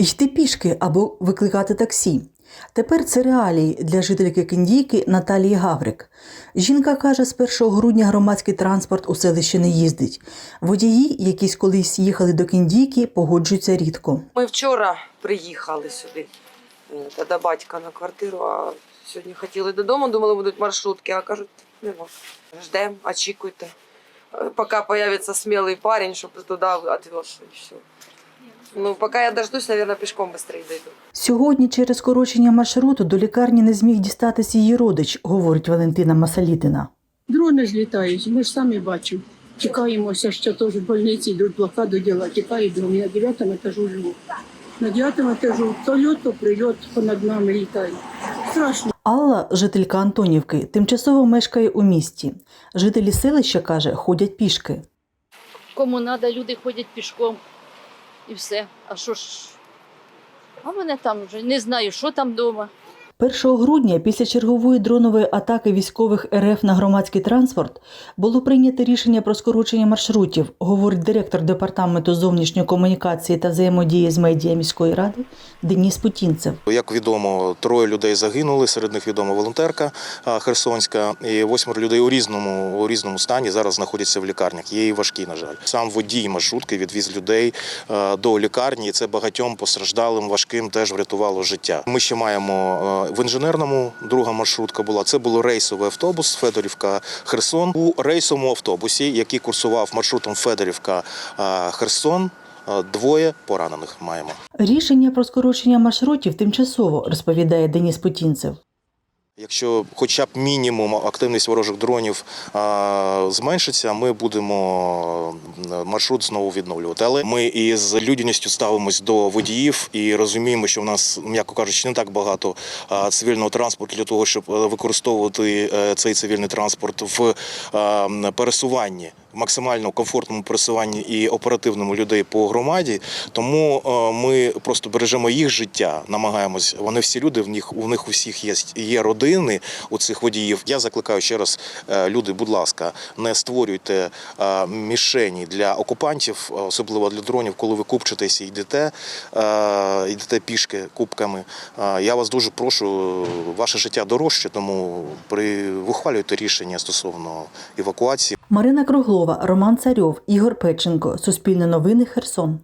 йти пішки або викликати таксі. Тепер це реалії для жительки Кіндійки Наталії Гаврик. Жінка каже, з 1 грудня громадський транспорт у селищі не їздить. Водії, якісь колись їхали до Кіндійки, погоджуються рідко. Ми вчора приїхали сюди е, до батька на квартиру, а сьогодні хотіли додому, думали, будуть маршрутки, а кажуть, нема. Ждемо, очікуйте. Е, Поки появиться смілий парень, щоб туди відвез і все. Ну, поки я дождусь, мабуть, пішком швидше дойду. Сьогодні через скорочення маршруту до лікарні не зміг дістатися її родич, говорить Валентина Масалітина. Дрони ж літають, ми ж самі бачимо. Чекаємося, що теж в больниці йдуть блокаду діла. Тікають до мене на дев'ятому етажу живу. На дев'ятому етажу то льот, то прильот понад нами літає. Страшно. Алла, жителька Антонівки, тимчасово мешкає у місті. Жителі селища каже, ходять пішки. Кому треба, люди ходять пішком і все. А що ж? А мене там вже не знаю, що там вдома. 1 грудня після чергової дронової атаки військових РФ на громадський транспорт було прийнято рішення про скорочення маршрутів, говорить директор департаменту зовнішньої комунікації та взаємодії з медіа міської ради Деніс Путінцев. Як відомо, троє людей загинули. Серед них відома волонтерка Херсонська, і восьмеро людей у різному у різному стані зараз знаходяться в лікарнях. Є і важкі, на жаль. Сам водій маршрутки відвіз людей до лікарні. і Це багатьом постраждалим, важким теж врятувало життя. Ми ще маємо в інженерному друга маршрутка була. Це був рейсовий автобус Федорівка Херсон. У рейсовому автобусі, який курсував маршрутом Федорівка Херсон. е, Двоє поранених маємо. Рішення про скорочення маршрутів тимчасово, розповідає Деніс Путінцев. Якщо хоча б мінімум активність ворожих дронів зменшиться, ми будемо е, маршрут знову відновлювати. Але ми із людяністю ставимось до водіїв і розуміємо, що в нас, м'яко кажучи, не так багато цивільного транспорту для того, щоб е, використовувати е, цей цивільний транспорт в пересуванні. Максимально комфортному пересуванні і оперативному людей по громаді, тому е, ми просто бережемо їх життя, намагаємось. Вони всі люди в них у них усіх є, є родини у цих водіїв. Я закликаю ще раз, е, люди, будь ласка, не створюйте е, мішені для окупантів, особливо для дронів, коли ви купчитесь і йдете, йдете пішки кубками. Я вас дуже прошу, ваше життя дорожче, тому при ухвалюйте рішення стосовно евакуації. Марина Круглова, Роман Царьов, Ігор Печенко. Суспільне новини Херсон.